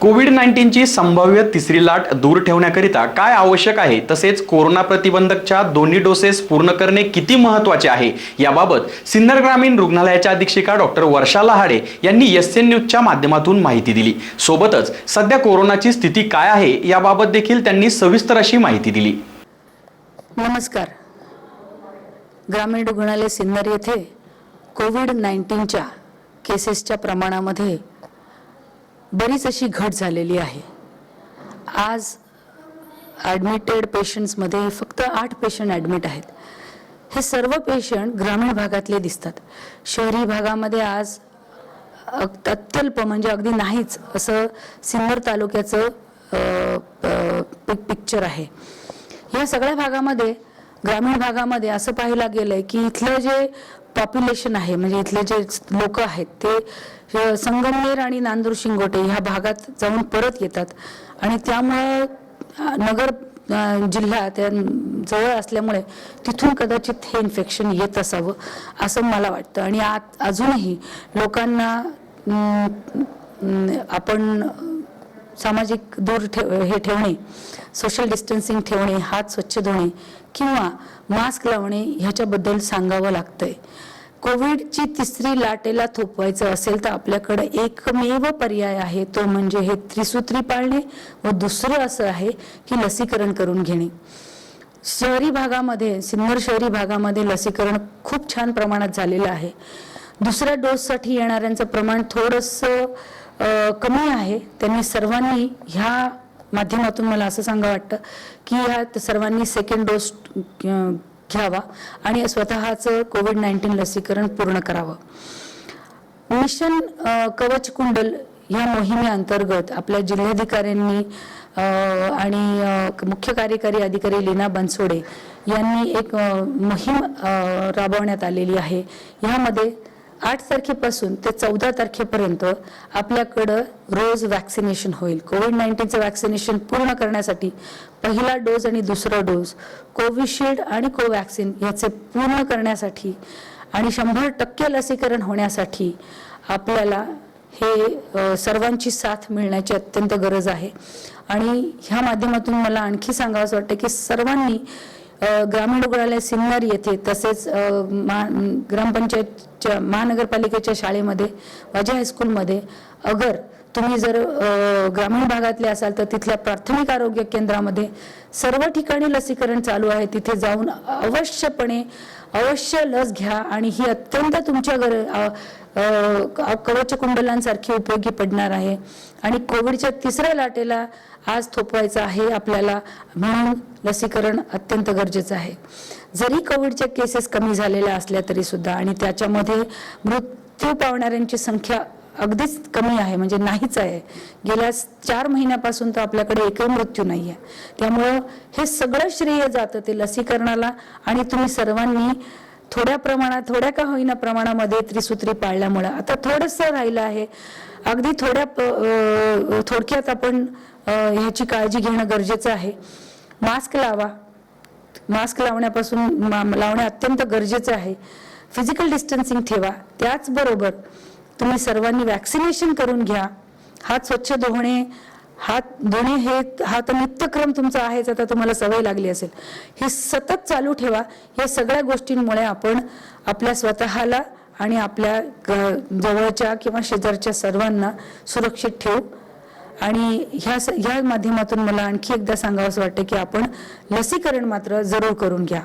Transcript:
Covid नाईन्टीनची संभाव्य तिसरी लाट दूर ठेवण्याकरिता काय आवश्यक आहे? तसेच कोरोना प्रतिबंधकच्या दोन्ही डोसेस पूर्ण करणे किती महत्त्वाचे आहे? याबाबत सिन्नर ग्रामीण रुग्णालयाच्या अधीक्षिका डॉक्टर वर्षा लहाडे यांनी एस एन न्यूजच्या माध्यमातून माहिती दिली. सोबतच सध्या कोरोनाची स्थिती काय आहे याबाबत देखील त्यांनी सविस्तर अशी माहिती दिली. नमस्कार. ग्रामीण रुग्णालय सिन्नर येथे कोविड नाईन्टीनच्या केसेसच्या प्रमाणामध्ये बरीच अशी घट झालेली आहे. आज ॲडमिटेड पेशंट्समध्ये फक्त आठ पेशंट ॲडमिट आहेत. हे सर्व पेशंट ग्रामीण भागातले दिसतात. शहरी भागामध्ये आज अत्यल्प म्हणजे अगदी नाहीच असं सिन्नर तालुक्याचं पिक पिक्चर आहे. या सगळ्या भागामध्ये ग्रामीण भागामध्ये असं पाहायला गेलंय की इथलं जे पॉप्युलेशन आहे म्हणजे इथले जे लोक आहेत ते संगमनेर आणि नांदूर शिंगोटे ह्या भागात जाऊन परत येतात. आणि त्यामुळे नगर जिल्हा त्या जवळ असल्यामुळे तिथून कदाचित हे इन्फेक्शन येत असावं असं मला वाटतं. आणि आत अजूनही लोकांना आपण सामाजिक दूर ठेव हे ठेवणे सोशल डिस्टन्सिंग ठेवणे हात स्वच्छ धुणे किंवा मास्क लावणे ह्याच्याबद्दल सांगावं लागतंय. कोविडची तिसरी लाटेला थोपवायचं असेल तर आपल्याकडे एकमेव पर्याय आहे तो म्हणजे हे त्रिसूत्री पाळणे व दुसरं असं आहे की लसीकरण करून घेणे. शहरी भागामध्ये सिन्नर शहरी भागामध्ये लसीकरण खूप छान प्रमाणात झालेलं आहे. दुसऱ्या डोससाठी येणाऱ्यांचं प्रमाण थोडंसं कमी आहे. त्यांनी सर्वांनी ह्या माध्यमातून मला असं सांगा वाटतं की ह्या सर्वांनी सेकंड डोस घ्यावा आणि स्वतःचं कोविड नाईन्टीन लसीकरण पूर्ण करावं. मिशन कवच कुंडल या मोहिमेअंतर्गत आपल्या जिल्हाधिकाऱ्यांनी आणि मुख्य कार्यकारी अधिकारी लीना बनसोडे यांनी एक मोहीम राबवण्यात आलेली आहे. यामध्ये आठ तारखेपासून ते चौदा तारखेपर्यंत आपल्याकडं रोज वॅक्सिनेशन होईल. कोविड नाईन्टीनचं वॅक्सिनेशन पूर्ण करण्यासाठी पहिला डोस आणि दुसरा डोस कोविशिल्ड आणि कोवॅक्सिन याचे पूर्ण करण्यासाठी आणि शंभर टक्के लसीकरण होण्यासाठी आपल्याला हे सर्वांची साथ मिळण्याची अत्यंत गरज आहे. आणि ह्या माध्यमातून मला आणखी सांगावंसं वाटतं की सर्वांनी ग्रामीण रुग्णालय सिन्नर येथे तसेच मा- ग्रामपंचायतच्या महानगरपालिकेच्या शाळेमध्ये माझ्या हायस्कूलमध्ये अगर तुम्ही जर ग्रामीण भागातले असाल तर तिथल्या प्राथमिक आरोग्य केंद्रामध्ये सर्व ठिकाणी लसीकरण चालू आहे. तिथे जाऊन अवश्यपणे अवश्य लस घ्या आणि ही अत्यंत तुमच्या गर कवच कुंडलांसारखी उपयोगी पडणार आहे. आणि कोविडच्या तिसऱ्या लाटेला आज थोपवायचं आहे आपल्याला म्हणून लसीकरण अत्यंत गरजेचं आहे. जरी कोविडच्या केसेस कमी झालेल्या असल्या तरी सुद्धा आणि त्याच्यामध्ये मृत्यू पावणाऱ्यांची संख्या अगदीच कमी आहे म्हणजे नाहीच आहे. गेल्या चार महिन्यापासून तर आपल्याकडे एकही मृत्यू नाही आहे त्यामुळं हे सगळं श्रेय जातं ते लसीकरणाला आणि तुम्ही सर्वांनी थोड्या प्रमाणात थोड्या का होईना प्रमाणामध्ये त्रिसूत्री पाळल्यामुळं. आता थोडंसं राहिलं आहे. अगदी थोड्या प- थोडक्यात आपण ह्याची काळजी घेणं गरजेचं आहे. मास्क लावा. मास्क लावण्यापासून मा- लावणे अत्यंत गरजेचं आहे. फिजिकल डिस्टन्सिंग ठेवा. त्याचबरोबर तुम्ही सर्वांनी वॅक्सिनेशन करून घ्या. हात स्वच्छ धुणे हात धुणे हे हा तर नित्यक्रम तुमचा आहेच आता तुम्हाला सवय लागली असेल. हे सतत चालू ठेवा. या सगळ्या गोष्टींमुळे आपण आपल्या स्वतःला आणि आपल्या ग- जवळच्या किंवा शेजारच्या सर्वांना सुरक्षित ठेवू. आणि ह्या स- ह्या माध्यमातून मला आणखी एकदा सांगावंसं वाटतं की आपण लसीकरण मात्र जरूर करून घ्या.